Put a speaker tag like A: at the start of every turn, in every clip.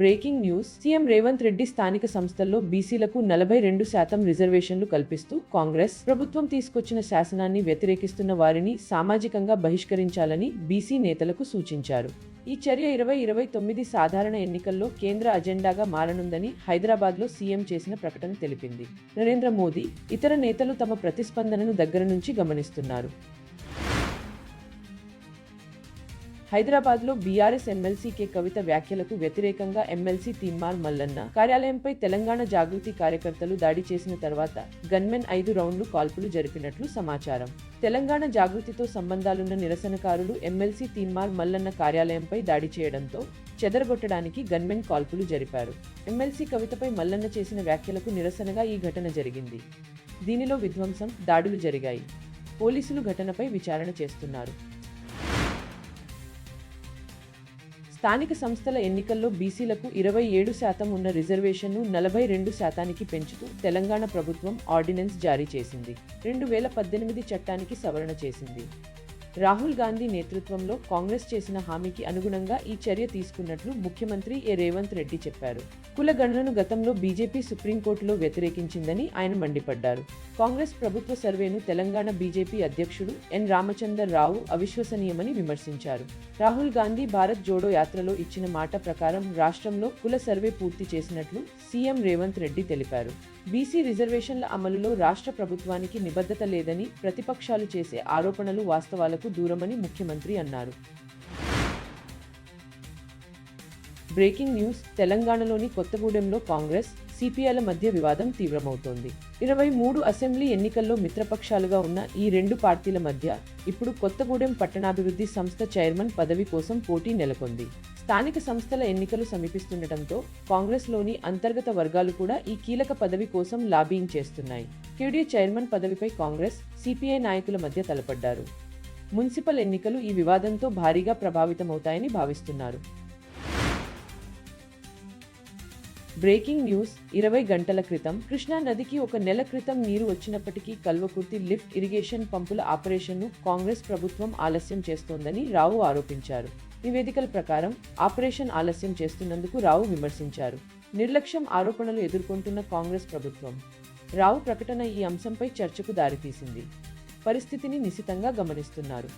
A: Breaking news. CM Revanth Reddy స్థానిక సంస్థల్లో బీసీలకు నలభై రెండు శాతం రిజర్వేషన్లు కల్పిస్తూ కాంగ్రెస్ ప్రభుత్వం తీసుకొచ్చిన శాసనాన్ని వ్యతిరేకిస్తున్న వారిని సామాజికంగా బహిష్కరించాలని బీసీ నేతలకు సూచించారు. ఈ చర్య ఇరవై ఇరవై తొమ్మిది సాధారణ ఎన్నికల్లో కేంద్ర అజెండాగా మారనుందని హైదరాబాద్లో సీఎం చేసిన ప్రకటన తెలిపింది. నరేంద్ర మోదీ ఇతర నేతలు తమ ప్రతిస్పందనను దగ్గర నుంచి గమనిస్తున్నారు. హైదరాబాద్లో బీఆర్ఎస్ ఎమ్మెల్సీ కె కవిత వ్యాఖ్యలకు వ్యతిరేకంగా ఎమ్మెల్సీ తీన్మార్ మల్లన్న. కార్యాలయంపై తెలంగాణ జాగృతి కార్యకర్తలు దాడి చేసిన తర్వాత గన్మెన్ ఐదు రౌండ్లు కాల్పులు జరిపినట్లు సమాచారం. తెలంగాణ జాగృతితో సంబంధాలున్న నిరసనకారులు ఎమ్మెల్సీ తీన్మార్ మల్లన్న కార్యాలయంపై దాడి చేయడంతో చెదరగొట్టడానికి గన్మెన్ కాల్పులు జరిపారు. ఎమ్మెల్సీ కవితపై మల్లన్న చేసిన వ్యాఖ్యలకు నిరసనగా ఈ ఘటన జరిగింది. దీనిలో విధ్వంసం దాడులు జరిగాయి. పోలీసులు ఘటనపై విచారణ చేస్తున్నారు. స్థానిక సంస్థల ఎన్నికల్లో బీసీలకు ఇరవై ఏడు శాతం ఉన్న రిజర్వేషన్ను నలభై రెండు శాతానికి పెంచుతూ తెలంగాణ ప్రభుత్వం ఆర్డినెన్స్ జారీ చేసింది. రెండు వేల పద్దెనిమిది చట్టానికి సవరణ చేసింది. రాహుల్ గాంధీ నేతృత్వంలో కాంగ్రెస్ చేసిన హామీకి అనుగుణంగా ఈ చర్య తీసుకున్నట్లు ముఖ్యమంత్రి ఏ. రేవంత్ రెడ్డి చెప్పారు. కులగణనను గతంలో బీజేపీ సుప్రీంకోర్టులో వ్యతిరేకించిందని ఆయన మండిపడ్డారు. కాంగ్రెస్ ప్రభుత్వ సర్వేను తెలంగాణ బీజేపీ అధ్యక్షుడు ఎన్. రామచందర్ రావు అవిశ్వసనీయమని విమర్శించారు. రాహుల్ గాంధీ భారత్ జోడో యాత్రలో ఇచ్చిన మాట ప్రకారం రాష్ట్రంలో కుల సర్వే పూర్తి చేసినట్లు సీఎం రేవంత్ రెడ్డి తెలిపారు. బీసీ రిజర్వేషన్ల అమలులో రాష్ట్ర ప్రభుత్వానికి నిబద్ధత లేదని ప్రతిపక్షాలు చేసే ఆరోపణలు వాస్తవాలకు దూరమని ముఖ్యమంత్రి అన్నారు. బ్రేకింగ్ న్యూస్ తెలంగాణలోని కొత్తగూడెంలో కాంగ్రెస్ సిపిఐల మధ్య వివాదం తీవ్రమవుతోంది. ఇరవై మూడు అసెంబ్లీ ఎన్నికల్లో మిత్రపక్షాలుగా ఉన్న ఈ రెండు పార్టీల మధ్య ఇప్పుడు కొత్తగూడెం పట్టణాభివృద్ధి సంస్థ చైర్మన్ పదవి కోసం పోటీ నెలకొంది. స్థానిక సంస్థల ఎన్నికలు సమీపిస్తుండటంతో కాంగ్రెస్లోని అంతర్గత వర్గాలు కూడా ఈ కీలక పదవి కోసం లాబీయింగ్ చేస్తున్నాయి. కేడీ చైర్మన్ పదవిపై కాంగ్రెస్ సిపిఐ నాయకుల మధ్య తలపడ్డారు. మున్సిపల్ ఎన్నికలు ఈ వివాదంతో భారీగా ప్రభావితమవుతాయని భావిస్తున్నారు. బ్రేకింగ్ న్యూస్ ఇరవై గంటల క్రితం కృష్ణా నదికి ఒక నెల క్రితం నీరు వచ్చినప్పటికీ కల్వకుర్తి లిఫ్ట్ ఇరిగేషన్ పంపుల ఆపరేషన్ను కాంగ్రెస్ ప్రభుత్వం ఆలస్యం చేస్తోందని రావు ఆరోపించారు. నివేదికల ప్రకారం ఆపరేషన్ ఆలస్యం చేస్తున్నందుకు రావు విమర్శించారు. నిర్లక్ష్యం ఆరోపణలు ఎదుర్కొంటున్న కాంగ్రెస్ ప్రభుత్వం. రావు ప్రకటన ఈ అంశంపై చర్చకు దారితీసింది. పరిస్థితిని నిశితంగా గమనిస్తున్నారు.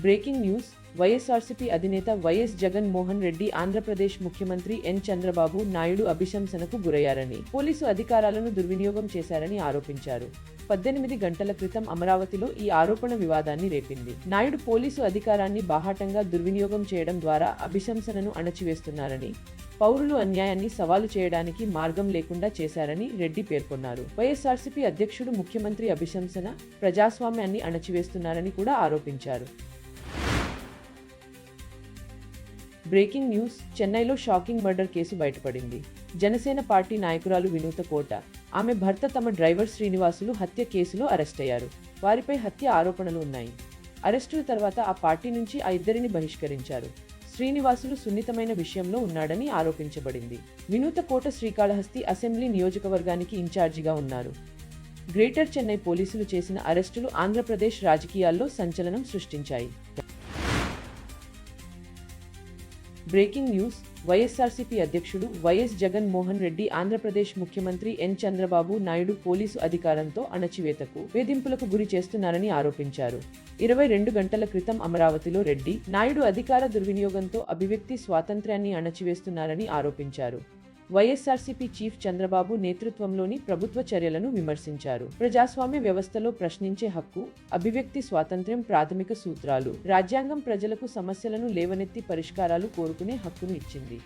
A: బ్రేకింగ్ న్యూస్ వైఎస్ఆర్సీపీ అధినేత వైఎస్ జగన్మోహన్ రెడ్డి ఆంధ్రప్రదేశ్ ముఖ్యమంత్రి ఎన్ చంద్రబాబు నాయుడు అభిశంసనకు గురయ్యారని పోలీసు అధికారాలను దుర్వినియోగం చేశారని ఆరోపించారు. పద్దెనిమిది గంటల క్రితం అమరావతిలో ఈ ఆరోపణ వివాదాన్ని రేపింది. నాయుడు పోలీసు అధికారాన్ని బాహాటంగా దుర్వినియోగం చేయడం ద్వారా అభిశంసనను అణచివేస్తున్నారని పౌరులు అన్యాయాన్ని సవాలు చేయడానికి మార్గం లేకుండా చేశారని రెడ్డి పేర్కొన్నారు. వైఎస్ఆర్సీపీ అధ్యక్షుడు ముఖ్యమంత్రి అభిశంసన ప్రజాస్వామ్యాన్ని అణచివేస్తున్నారని కూడా ఆరోపించారు. బ్రేకింగ్ న్యూస్ చెన్నైలో షాకింగ్ మర్డర్ కేసు బయటపడింది. జనసేన పార్టీ నాయకురాలు వినూత కోట. ఆమె భర్త తమ డ్రైవర్ శ్రీనివాసులు హత్య కేసులో అరెస్ట్ అయ్యారు వారిపై హత్య ఆరోపణలు ఉన్నాయి. అరెస్టుల తర్వాత ఆ పార్టీ నుంచి ఆ ఇద్దరిని బహిష్కరించారు. శ్రీనివాసులు సున్నితమైన విషయంలో ఉన్నాడని ఆరోపించబడింది. వినూత కోట శ్రీకాళహస్తి అసెంబ్లీ నియోజకవర్గానికి ఇన్ఛార్జిగా ఉన్నారు. గ్రేటర్ చెన్నై పోలీసులు చేసిన అరెస్టులు ఆంధ్రప్రదేశ్ రాజకీయాల్లో సంచలనం సృష్టించాయి. Breaking news. వైఎస్ఆర్సీపీ అధ్యక్షుడు వైఎస్ జగన్మోహన్ రెడ్డి ఆంధ్రప్రదేశ్ ముఖ్యమంత్రి ఎన్ చంద్రబాబు నాయుడు పోలీసు అధికారంతో అణచివేతకు వేధింపులకు గురి చేస్తున్నారని ఆరోపించారు. ఇరవై రెండు గంటల క్రితం అమరావతిలో రెడ్డి నాయుడు అధికార దుర్వినియోగంతో అభివ్యక్తి స్వాతంత్ర్యాన్ని అణచివేస్తున్నారని ఆరోపించారు. వైఎస్ఆర్సీపీ చీఫ్ చంద్రబాబు నేతృత్వంలోని ప్రభుత్వ చర్యలను విమర్శించారు. ప్రజాస్వామ్య వ్యవస్థలో ప్రశ్నించే హక్కు అభివ్యక్తి స్వాతంత్ర్యం ప్రాథమిక సూత్రాలు. రాజ్యాంగం ప్రజలకు సమస్యలను లేవనెత్తి పరిష్కారాలు కోరుకునే హక్కును ఇచ్చింది.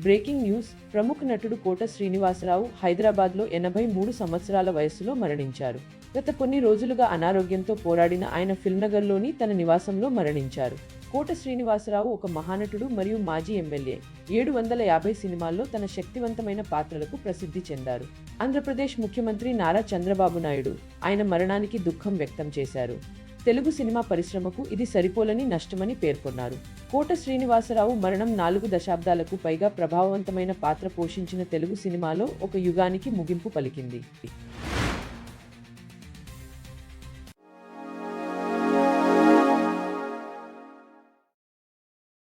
A: Breaking news. ప్రముఖ నటుడు కోట శ్రీనివాసరావు హైదరాబాద్లో ఎనభై మూడు సంవత్సరాల వయస్సులో మరణించారు. గత కొన్ని రోజులుగా అనారోగ్యంతో పోరాడిన ఆయన ఫిల్మ్నగర్లోని తన నివాసంలో మరణించారు. కోట శ్రీనివాసరావు ఒక మహానటుడు మరియు మాజీ ఎమ్మెల్యే. ఏడు వందల యాభై సినిమాల్లో తన శక్తివంతమైన పాత్రలకు ప్రసిద్ధి చెందారు. ఆంధ్రప్రదేశ్ ముఖ్యమంత్రి నారా చంద్రబాబు నాయుడు ఆయన మరణానికి దుఃఖం వ్యక్తం చేశారు. తెలుగు సినిమా పరిశ్రమకు ఇది సరిపోలని నష్టమని పేర్కొన్నారు. కోట శ్రీనివాసరావు మరణం నాలుగు దశాబ్దాలకు పైగా ప్రభావవంతమైన పాత్ర పోషించిన తెలుగు సినిమాలో ఒక యుగానికి ముగింపు పలికింది.